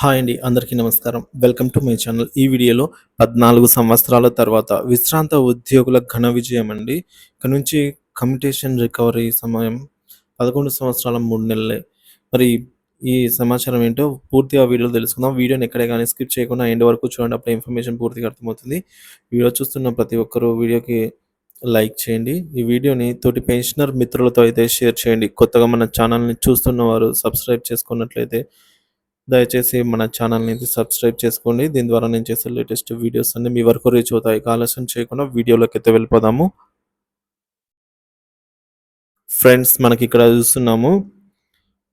Hi అండి అందరికీ నమస్కారం. Welcome to my channel. ఈ వీడియోలో పద్నాలుగు సంవత్సరాల తర్వాత విశ్రాంత ఉద్యోగుల ఘన విజయం అండి. ఇక్కడ నుంచి కమ్యూటేషన్ రికవరీ సమయం పదకొండు సంవత్సరాల మూడు నెలలే. మరి ఈ సమాచారం ఏంటో పూర్తిగా వీడియోలో తెలుసుకుందాం. వీడియోని ఎక్కడే కానీ స్కిప్ చేయకుండా ఎండ్ వరకు చూడండి అప్పుడు ఇన్ఫర్మేషన్ పూర్తిగా అర్థమవుతుంది. వీడియో చూస్తున్న ప్రతి ఒక్కరూ వీడియోకి లైక్ చేయండి. ఈ వీడియోని తోటి పెన్షనర్ మిత్రులతో అయితే షేర్ చేయండి. కొత్తగా మన ఛానల్ని చూస్తున్న వారు సబ్స్క్రైబ్ చేసుకున్నట్లయితే దయచేసి మన ఛానల్ని సబ్స్క్రైబ్ చేసుకోండి. దీని ద్వారా నేను చేసే లేటెస్ట్ వీడియోస్ అన్ని మీ వరకు రీచ్ అవుతాయి. ఆలస్యం చేయకుండా వీడియోలోకి అయితే వెళ్ళిపోదాము. ఫ్రెండ్స్ మనకి ఇక్కడ చూస్తున్నాము.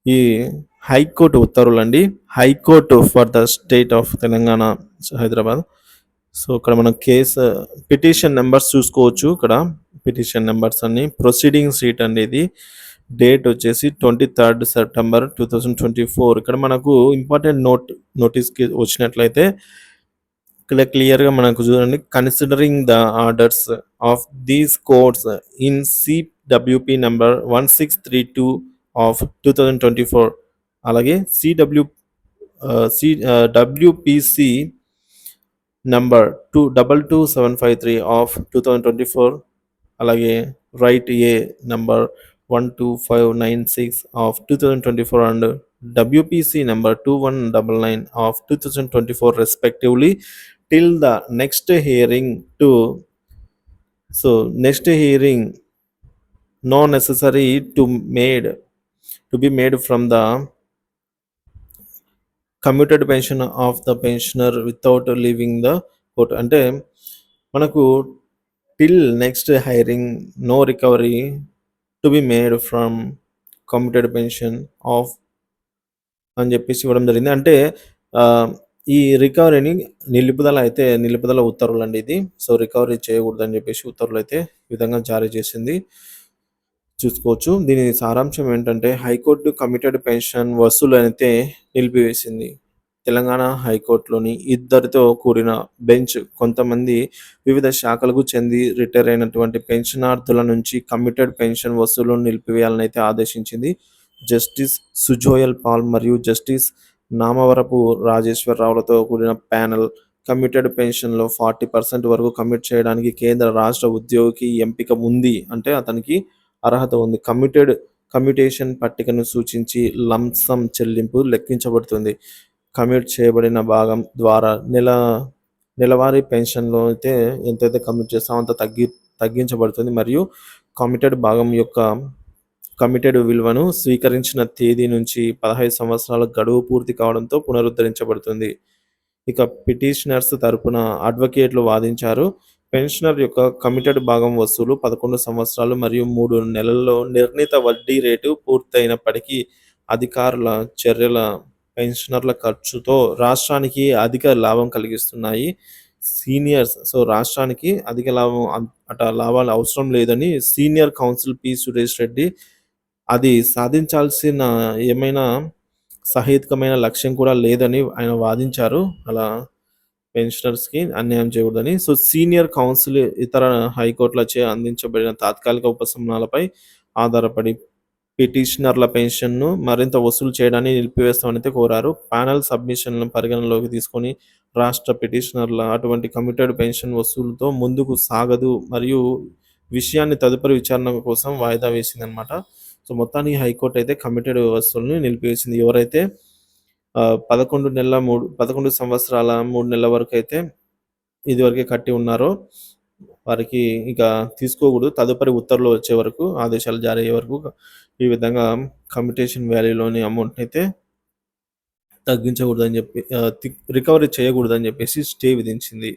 ఈ హైకోర్టు ఉత్తర్వులు అండి high court for the state of Telangana Hyderabad. So ఇక్కడ మనం కేసు పిటిషన్ నెంబర్స్ చూసుకోవచ్చు. ఇక్కడ పిటిషన్ నెంబర్స్ అన్ని. ప్రొసీడింగ్ సీట్ అండి ఇది. డేట్ వచ్చేసి twenty third September two thousand twenty four. ఇక్కడ మనకు ఇంపార్టెంట్ నోట్ నోటీస్కి వచ్చినట్లయితే ఇక్కడ క్లియర్గా మనకు చూడండి. Considering the orders of these codes in CWP number one six three two of two thousand twenty four అలాగే CW C WPC number two double two seven five three of two thousand twenty four అలాగే writ A number one two five nine six of two thousand twenty four and WPC number two one double nine of two thousand twenty four respectively till the next hearing to so next hearing no necessary to made to be made from the commuted pension of the pensioner without leaving the court అంటే మనకు till next hearing no recovery To be made from committed pension of అని చెప్పేసి ఇవ్వడం జరిగింది. అంటే ఈ రికవరీని నిలుపుదల అయితే నిలుపుదల ఉత్తర్వులు అండి ఇది. సో రికవరీ చేయకూడదని చెప్పేసి ఉత్తర్వులు అయితే ఈ విధంగా జారీ చేసింది. చూసుకోవచ్చు. దీని సారాంశం ఏంటంటే హైకోర్టు కమిటెడ్ పెన్షన్ వసూలు అయితే నిలిపివేసింది. తెలంగాణ హైకోర్టులోని ఇద్దరితో కూడిన బెంచ్ కొంతమంది వివిధ శాఖలకు చెంది రిటైర్ అయినటువంటి పెన్షనార్థుల నుంచి కమిటెడ్ పెన్షన్ వసూలు నిలిపివేయాలని అయితే ఆదేశించింది. జస్టిస్ సుజోయల్ పాల్ మరియు జస్టిస్ నామవరపు రాజేశ్వరరావులతో కూడిన ప్యానెల్ కమిటెడ్ పెన్షన్లో ఫార్టీ పర్సెంట్ వరకు కమిట్ చేయడానికి కేంద్ర రాష్ట్ర ఉద్యోగికి ఎంపిక ఉంది అంటే అతనికి అర్హత ఉంది. కమిటెడ్ కమ్యూటేషన్ పట్టికను సూచించి లంసం చెల్లింపు లెక్కించబడుతుంది. కమ్యూట్ చేయబడిన భాగం ద్వారా నెల నెలవారీ పెన్షన్లో అయితే ఎంతైతే కమిట్ చేస్తామో అంత తగ్గి తగ్గించబడుతుంది. మరియు కమిటెడ్ భాగం యొక్క కమిటెడ్ విలువను స్వీకరించిన తేదీ నుంచి పదహైదు సంవత్సరాల గడువు పూర్తి కావడంతో పునరుద్ధరించబడుతుంది. ఇక పిటిషనర్స్ తరపున అడ్వకేట్లు వాదించారు. పెన్షనర్ యొక్క కమిటెడ్ భాగం వసూలు పదకొండు సంవత్సరాలు మరియు మూడు నెలల్లో నిర్ణీత వడ్డీ రేటు పూర్తయినప్పటికీ అధికారుల చర్యల పెన్షనర్ల ఖర్చుతో రాష్ట్రానికి అధిక లాభం కలిగిస్తున్నాయి. సీనియర్స్ సో రాష్ట్రానికి అధిక లాభం అట లాభాలు అవసరం లేదని senior counsel P. Suresh Reddy అది సాధించాల్సిన ఏమైనా సహేతుకమైన లక్ష్యం కూడా లేదని ఆయన వాదించారు. అలా పెన్షనర్స్కి అన్యాయం చేయకూడదని. సో సీనియర్ కౌన్సిల్ ఇతర హైకోర్టులచే అందించబడిన తాత్కాలిక ఉపశమనాలపై ఆధారపడి పిటిషనర్ల పెన్షన్ను మరింత వసూలు చేయడాన్ని నిలిపివేస్తామని కోరారు. ప్యానల్ సబ్మిషన్లను పరిగణనలోకి తీసుకొని రాష్ట్ర పిటిషనర్ల అటువంటి కమిటెడ్ పెన్షన్ వసూలుతో ముందుకు సాగదు మరియు విషయాన్ని తదుపరి విచారణ కోసం వాయిదా వేసిందనమాట సో మొత్తానికి హైకోర్టు అయితే కమిటెడ్ వసూలుని నిలిపివేసింది. ఎవరైతే పదకొండు నెలల మూడు పదకొండు సంవత్సరాల మూడు నెలల వరకు అయితే ఇదివరకే కట్టి ఉన్నారో వారికి ఇక తీసుకోకూడదు. తదుపరి ఉత్తర్వులు వచ్చే వరకు ఆదేశాలు జారీ అయ్యే వరకు ఈ విధంగా కమ్యూటేషన్ వ్యాలీలోని అమౌంట్ని అయితే తగ్గించకూడదని చెప్పి రికవరీ చేయకూడదని చెప్పేసి స్టే విధించింది.